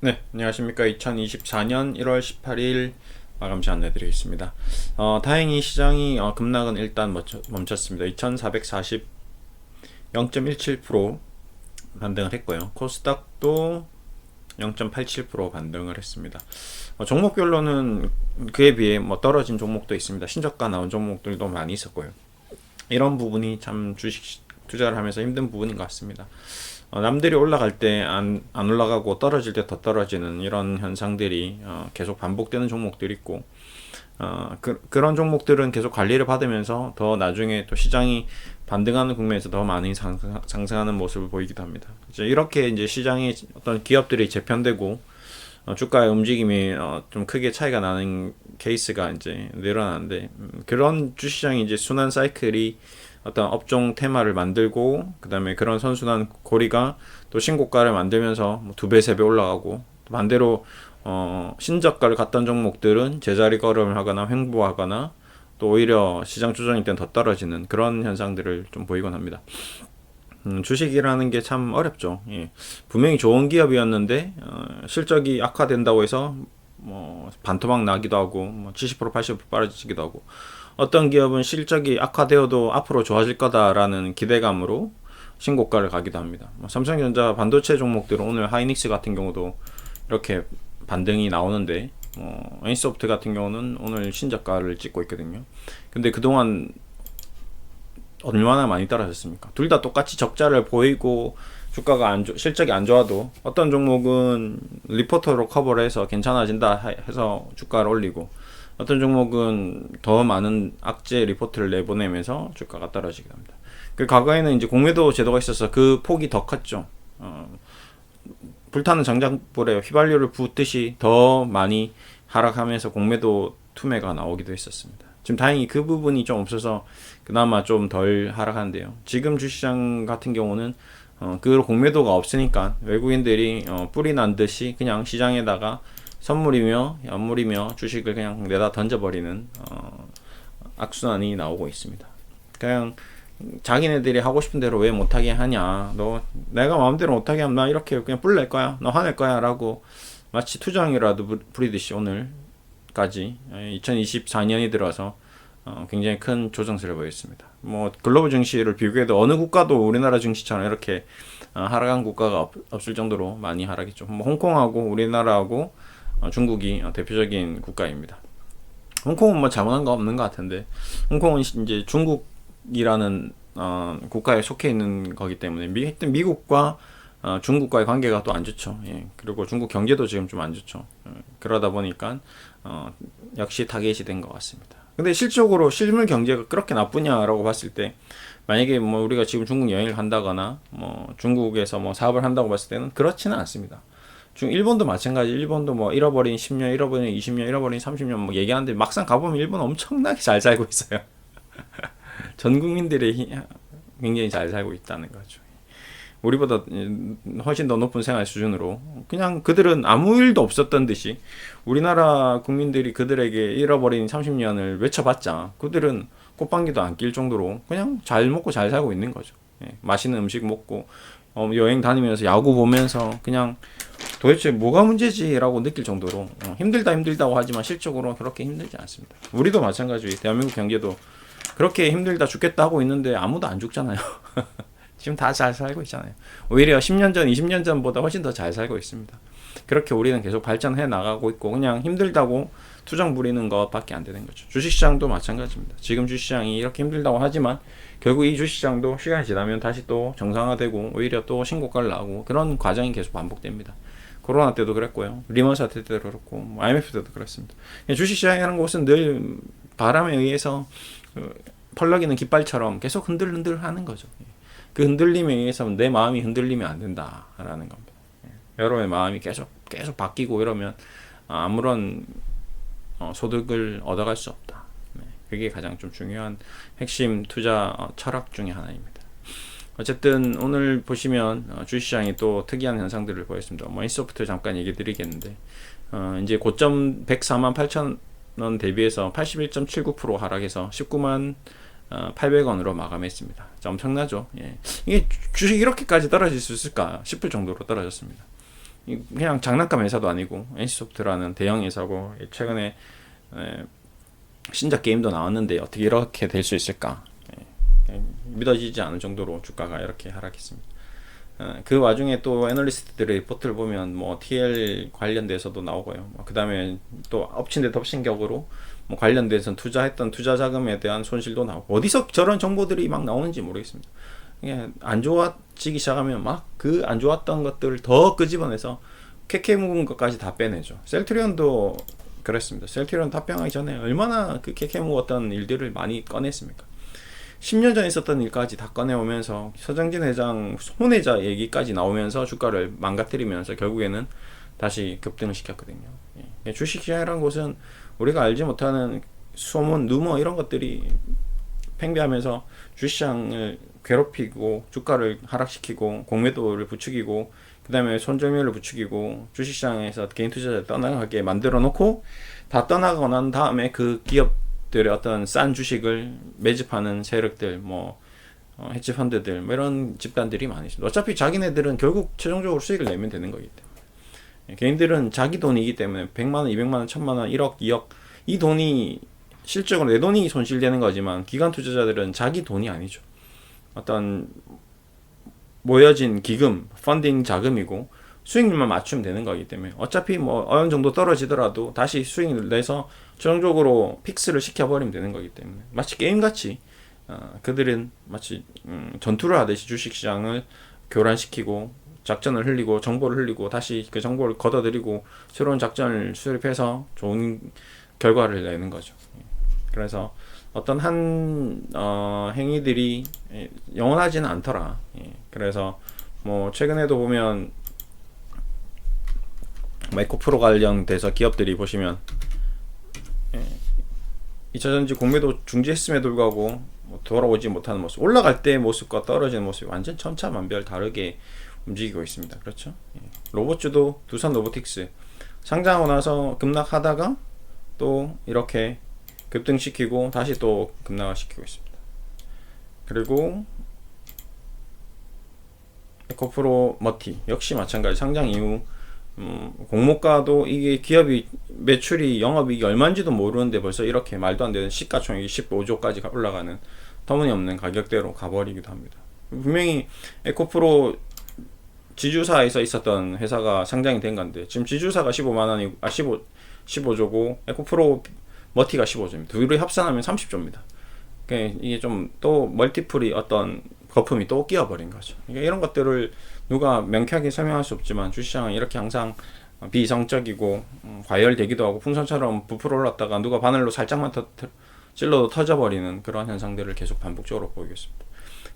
네, 안녕하십니까. 2024년 1월 18일 마감시 안내드리겠습니다. 어, 다행히 시장이 어, 급락은 일단 멈췄, 멈췄 습니다. 2440 0.17% 반등을 했고요. 코스닥도 0.87% 반등을 했습니다. 어, 종목별로는 그에 비해 뭐 떨어진 종목도 있습니다. 신저가 나온 종목들도 많이 있었고요. 이런 부분이 참 주식 투자를 하면서 힘든 부분인 것 같습니다. 어, 남들이 올라갈 때 안 안 올라가고 떨어질 때 더 떨어지는 이런 현상들이 어, 계속 반복되는 종목들이 있고 어, 그, 그런 종목들은 계속 관리를 받으면서 더 나중에 또 시장이 반등하는 국면에서 더 많이 상승, 상승하는 모습을 보이기도 합니다. 이제 이렇게 이제 시장이 어떤 기업들이 재편되고 어, 주가의 움직임이 어, 좀 크게 차이가 나는 케이스가 이제 늘어나는데 음, 그런 주시장이 이제 순환 사이클이 어떤 업종 테마를 만들고 그다음에 그런 선순환 고리가 또 신고가를 만들면서 뭐 두 배, 세 배 올라가고 반대로 어, 신저가를 갔던 종목들은 제자리 걸음을 하거나 횡보하거나 또 오히려 시장 조정일 땐 더 떨어지는 그런 현상들을 좀 보이곤 합니다. 음, 주식이라는 게 참 어렵죠. 예. 분명히 좋은 기업이었는데 어, 실적이 악화된다고 해서 뭐 반토막 나기도 하고 뭐 70% 80% 빠져지기도 하고 어떤 기업은 실적이 악화되어도 앞으로 좋아질 거다라는 기대감으로 신고가를 가기도 합니다. 뭐 삼성전자 반도체 종목들은 오늘 하이닉스 같은 경우도 이렇게 반등이 나오는데 뭐 애니소프트 같은 경우는 오늘 신저가를 찍고 있거든요. 근데 그동안 얼마나 많이 떨어졌습니까? 둘 다 똑같이 적자를 보이고 주가가 안 좋, 실적이 안 좋아도 어떤 종목은 리포터로 커버를 해서 괜찮아진다 해서 주가를 올리고 어떤 종목은 더 많은 악재 리포트를 내보내면서 주가가 떨어지게 됩니다. 그 과거에는 이제 공매도 제도가 있어서 그 폭이 더 컸죠. 어, 불타는 장작불에 휘발유를 붓듯이 더 많이 하락하면서 공매도 투매가 나오기도 했었습니다. 지금 다행히 그 부분이 좀 없어서 그나마 좀 덜 하락하는데요. 지금 주시장 같은 경우는 어, 그 공매도가 없으니까 외국인들이 어, 뿌리 난 듯이 그냥 시장에다가 선물이며 연물이며 주식을 그냥 내다 던져버리는 어, 악순환이 나오고 있습니다. 그냥 자기네들이 하고 싶은 대로 왜 못하게 하냐. 너 내가 마음대로 못하게 하면 나 이렇게 그냥 뿔낼 거야. 너 화낼 거야. 라고 마치 투정이라도 부리듯이 오늘까지 2024년이 들어서 어, 굉장히 큰 조정세를 보였습니다. 뭐 글로벌 증시를 비교해도 어느 국가도 우리나라 증시처럼 이렇게 어, 하락한 국가가 없, 없을 정도로 많이 하락했죠. 뭐 홍콩하고 우리나라하고 어, 중국이 어, 대표적인 국가입니다. 홍콩은 뭐 잘못한 거 없는 것 같은데 홍콩은 이제 중국이라는 어, 국가에 속해 있는 거기 때문에 미, 하여튼 미국과 어, 중국과의 관계가 또 안 좋죠. 예. 그리고 중국 경제도 지금 좀 안 좋죠. 예. 그러다 보니까 어, 역시 타겟이 된 것 같습니다. 근데 실적으로 실물 경제가 그렇게 나쁘냐라고 봤을 때 만약에 뭐 우리가 지금 중국 여행을 한다거나 뭐 중국에서 뭐 사업을 한다고 봤을 때는 그렇지는 않습니다. 중 일본도 마찬가지. 일본도 뭐 잃어버린 10년, 잃어버린 20년, 잃어버린 30년 뭐 얘기하는데 막상 가보면 일본 엄청나게 잘 살고 있어요. 전 국민들이 굉장히 잘 살고 있다는 거죠. 우리보다 훨씬 더 높은 생활 수준으로 그냥 그들은 아무 일도 없었던 듯이 우리나라 국민들이 그들에게 잃어버린 30년을 외쳐봤자 그들은 꽃방귀도 안 낄 정도로 그냥 잘 먹고 잘 살고 있는 거죠. 예, 맛있는 음식 먹고 어, 여행 다니면서 야구 보면서 그냥 도대체 뭐가 문제지라고 느낄 정도로 어, 힘들다 힘들다고 하지만 실적으로 그렇게 힘들지 않습니다. 우리도 마찬가지. 대한민국 경제도 그렇게 힘들다 죽겠다 하고 있는데 아무도 안 죽잖아요. 지금 다 잘 살고 있잖아요. 오히려 10년 전, 20년 전보다 훨씬 더 잘 살고 있습니다. 그렇게 우리는 계속 발전해 나가고 있고 그냥 힘들다고 투정 부리는 것밖에 안 되는 거죠. 주식시장도 마찬가지입니다. 지금 주식시장이 이렇게 힘들다고 하지만 결국 이 주식시장도 시간이 지나면 다시 또 정상화되고 오히려 또 신고가를 나오고 그런 과정이 계속 반복됩니다. 코로나 때도 그랬고요. 리먼 사태 때도 그렇고 뭐 IMF 때도 그렇습니다. 주식시장이라는 곳은 늘 바람에 의해서 그 펄럭이는 깃발처럼 계속 흔들흔들 하는 거죠. 그 흔들림에 의해서 내 마음이 흔들리면 안 된다라는 겁니다. 여러분의 마음이 계속 계속 바뀌고 이러면 아무런 어, 소득을 얻어갈 수 없다. 네, 그게 가장 좀 중요한 핵심 투자 어, 철학 중의 하나입니다. 어쨌든 오늘 보시면 어, 주식시장이 또 특이한 현상들을 보였습니다. 뭐 인소프트 잠깐 얘기 드리겠는데 어, 이제 고점 104만 8천 원 대비해서 81.79% 하락해서 19만 어, 800원으로 마감했습니다. 엄청나죠? 예. 이게 주식 이렇게까지 떨어질 수 있을까 싶을 정도로 떨어졌습니다. 이- 그냥 장난감 회사도 아니고 NC소프트라는 대형 회사고 최근에 에, 신작 게임도 나왔는데 어떻게 이렇게 될 수 있을까? 예, 믿어지지 않을 정도로 주가가 이렇게 하락했습니다. 어, 그 와중에 또 애널리스트들의 리포트를 보면 뭐 TL 관련돼서도 나오고요. 뭐 그다음에 또 엎친 데 덮친 격으로 뭐 관련돼서 투자했던 투자 자금에 대한 손실도 나오고 어디서 저런 정보들이 막 나오는지 모르겠습니다. 안 좋아지기 시작하면 막 그 안 좋았던 것들을 더 끄집어내서 캐캐 묵은 것까지 다 빼내죠. 셀트리온도 그랬습니다. 셀트리온 합병하기 전에 얼마나 그 캐캐 묵었던 일들을 많이 꺼냈습니까? 10년 전에 있었던 일까지 다 꺼내오면서 서정진 회장 손해자 얘기까지 나오면서 주가를 망가뜨리면서 결국에는 다시 급등을 시켰거든요. 예. 주식시장이라는 곳은 우리가 알지 못하는 소문, 누머 이런 것들이 팽배하면서 주시장을 괴롭히고 주가를 하락시키고 공매도를 부추기고 그다음에 손절률을 부추기고 주식시장에서 개인 투자자를 떠나가게 만들어 놓고 다 떠나고 난 다음에 그 기업 들의 어떤 싼 주식을 매집하는 세력들 뭐 어, 헤지 펀드들 뭐 이런 집단들이 많이 있습니다. 어차피 자기네들은 결국 최종적으로 수익을 내면 되는 거기 때문에 예, 개인들은 자기 돈이기 때문에 100만 원, 200만 원, 1000만 원, 1억, 2억 이 돈이 실적으로 내 돈이 손실되는 거지만 기관 투자자들은 자기 돈이 아니죠. 어떤 모여진 기금, 펀딩 자금이고 수익률만 맞추면 되는 거기 때문에 어차피 뭐 어느 정도 떨어지더라도 다시 수익을 내서 최종적으로 픽스를 시켜버리면 되는 거기 때문에 마치 게임같이 어, 그들은 마치 음, 전투를 하듯이 주식시장을 교란시키고 작전을 흘리고 정보를 흘리고 다시 그 정보를 걷어들이고 새로운 작전을 수립해서 좋은 결과를 내는 거죠. 그래서 어떤 한 어, 행위들이 예, 영원하지는 않더라. 예, 그래서 뭐 최근에도 보면 마이코프로 관련돼서 기업들이 보시면 예, 2차전지 공매도 중지했음에도 불구하고 뭐 돌아오지 못하는 모습, 올라갈 때의 모습과 떨어지는 모습이 완전 천차만별 다르게 움직이고 있습니다. 그렇죠? 예. 로봇주도 두산 로보틱스 상장하고 나서 급락하다가 또 이렇게 급등시키고 다시 또 급락시키고 있습니다. 그리고 에코프로 머티 역시 마찬가지 상장 이후 음, 공모가도 이게 기업이 매출이 영업이익이 얼마인지도 모르는데 벌써 이렇게 말도 안 되는 시가총액이 15조까지 올라가는 터무니없는 가격대로 가버리기도 합니다. 분명히 에코프로 지주사에서 있었던 회사가 상장이 된 건데 지금 지주사가 15만 원이 아 15, 15조고 에코프로 머티가 15조입니다. 둘이 합산하면 30조입니다. 그러니까 이게 좀 또 멀티플이 어떤 거품이 또 끼어버린 거죠. 그러니까 이런 것들을 누가 명쾌하게 설명할 수 없지만 주시장은 이렇게 항상 비성적이고 음, 과열되기도 하고 풍선처럼 부풀어 올랐다가 누가 바늘로 살짝만 터, 터, 찔러도 터져버리는 그런 현상들을 계속 반복적으로 보이겠습니다.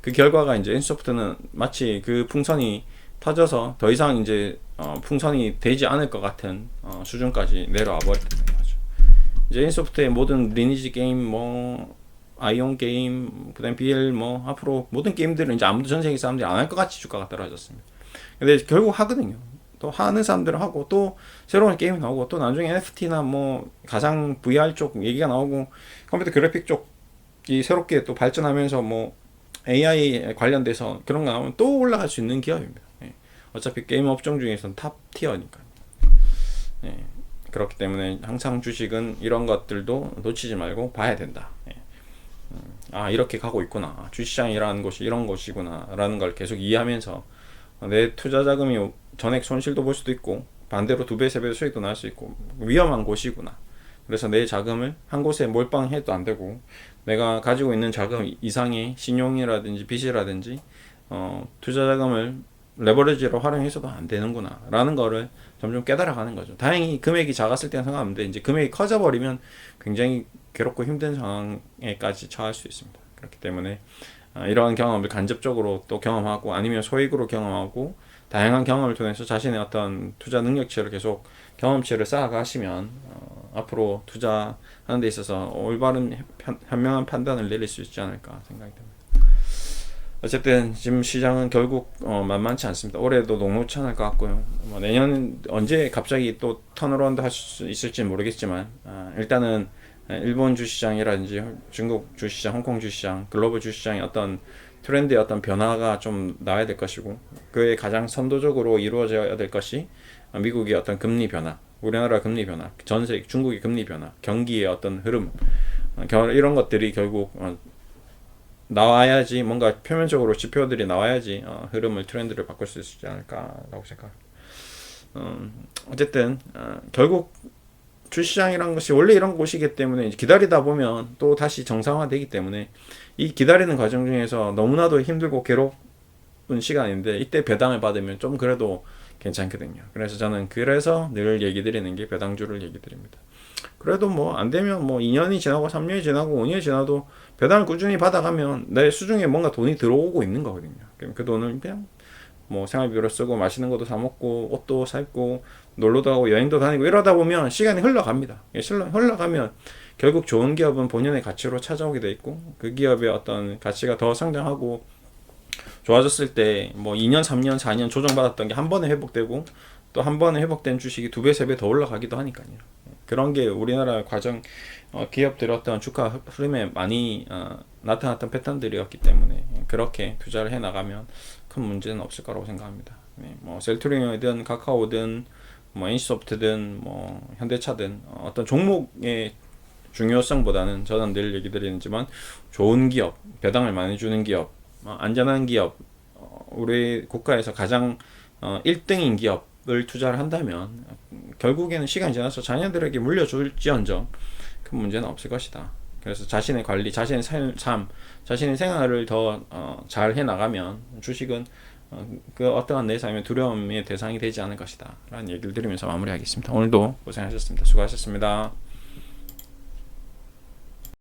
그 결과가 이제 인소프트는 마치 그 풍선이 터져서 더 이상 이제 어, 풍선이 되지 않을 것 같은 어, 수준까지 내려와 버렸다는 거죠. 이제 인소프트의 모든 리니지 게임 뭐 아이온 게임, 그다음 BL 뭐 앞으로 모든 게임들은 이제 아무도 전 세계 사람들이 안 할 것 같이 주가가 떨어졌습니다. 근데 결국 하거든요. 또 하는 사람들은 하고 또 새로운 게임이 나오고 또 나중에 NFT나 뭐 가상 VR 쪽 얘기가 나오고 컴퓨터 그래픽 쪽이 새롭게 또 발전하면서 뭐 AI 관련돼서 그런 거 나오면 또 올라갈 수 있는 기업입니다. 예. 어차피 게임 업종 중에서는 탑 티어니까. 예. 그렇기 때문에 항상 주식은 이런 것들도 놓치지 말고 봐야 된다. 예. 아 이렇게 가고 있구나. 주시장이라는 곳이 이런 곳이구나. 라는 걸 계속 이해하면서 내 투자 자금이 전액 손실도 볼 수도 있고 반대로 두 배, 세 배 수익도 날 수 있고 위험한 곳이구나. 그래서 내 자금을 한 곳에 몰빵해도 안 되고 내가 가지고 있는 자금 이상의 신용이라든지 빚이라든지 어, 투자 자금을 레버리지로 활용해서도 안 되는구나. 라는 거를 점점 깨달아가는 거죠. 다행히 금액이 작았을 때는 상관없는데 이제 금액이 커져 버리면 굉장히 괴롭고 힘든 상황에까지 처할 수 있습니다. 그렇기 때문에 아, 이러한 경험을 간접적으로 또 경험하고 아니면 소액으로 경험하고 다양한 경험을 통해서 자신의 어떤 투자 능력치를 계속 경험치를 쌓아가시면 어, 앞으로 투자하는 데 있어서 올바른 현, 현명한 판단을 내릴 수 있지 않을까 생각이 듭니다. 어쨌든 지금 시장은 결국 어, 만만치 않습니다. 올해도 녹록치 않을 것 같고요. 뭐 내년 언제 갑자기 또 턴어라운드 할 수 있을지 모르겠지만 아, 일단은 일본 주시장이라든지 중국 주시장, 홍콩 주시장, 글로벌 주시장의 어떤 트렌드의 어떤 변화가 좀 나와야 될 것이고 그에 가장 선도적으로 이루어져야 될 것이 미국의 어떤 금리 변화, 우리나라 금리 변화, 전세 중국의 금리 변화, 경기의 어떤 흐름 어, 결- 이런 것들이 결국 어, 나와야지 뭔가 표면적으로 지표들이 나와야지 어, 흐름을 트렌드를 바꿀 수 있지 않을까라고 생각합니다. 음, 어쨌든 어, 결국 주시장이란 것이 원래 이런 곳이기 때문에 기다리다 보면 또 다시 정상화되기 때문에 이 기다리는 과정 중에서 너무나도 힘들고 괴로운 시간인데 이때 배당을 받으면 좀 그래도 괜찮거든요. 그래서 저는 그래서 늘 얘기 드리는 게 배당주를 얘기 드립니다. 그래도 뭐 안 되면 뭐 2년이 지나고 3년이 지나고 5년이 지나도 배당을 꾸준히 받아가면 내 수중에 뭔가 돈이 들어오고 있는 거거든요. 그 돈을 그냥 뭐 생활비로 쓰고 맛있는 것도 사 먹고 옷도 사 입고 놀러도 가고 여행도 다니고 이러다 보면 시간이 흘러갑니다. 예, 흘러 흘러가면 결국 좋은 기업은 본연의 가치로 찾아오게 돼 있고 그 기업의 어떤 가치가 더 성장하고 좋아졌을 때 뭐 2년, 3년, 4년 조정받았던 게 한 번에 회복되고 또 한 번에 회복된 주식이 두 배, 세 배 더 올라가기도 하니까요. 그런 게 우리나라 과정 어, 기업들의 어떤 주가 흐름에 많이 어, 나타났던 패턴들이었기 때문에 그렇게 투자를 해 나가면 큰 문제는 없을 거라고 생각합니다. 네, 뭐 셀트리온이든 카카오든 뭐 NC소프트든 뭐 현대차든 어, 어떤 종목의 중요성보다는 저는 늘 얘기 드리지만 좋은 기업, 배당을 많이 주는 기업, 어, 안전한 기업, 어, 우리 국가에서 가장 어, 1등인 기업을 투자를 한다면 결국에는 시간이 지나서 자녀들에게 물려줄지언정 큰 문제는 없을 것이다. 그래서 자신의 관리, 자신의 삶, 삶 자신의 생활을 더 잘 해나가면 주식은 어, 그 어떠한 내 삶의 두려움의 대상이 되지 않을 것이다. 라는 얘기를 드리면서 마무리하겠습니다. 오늘도 고생하셨습니다. 수고하셨습니다.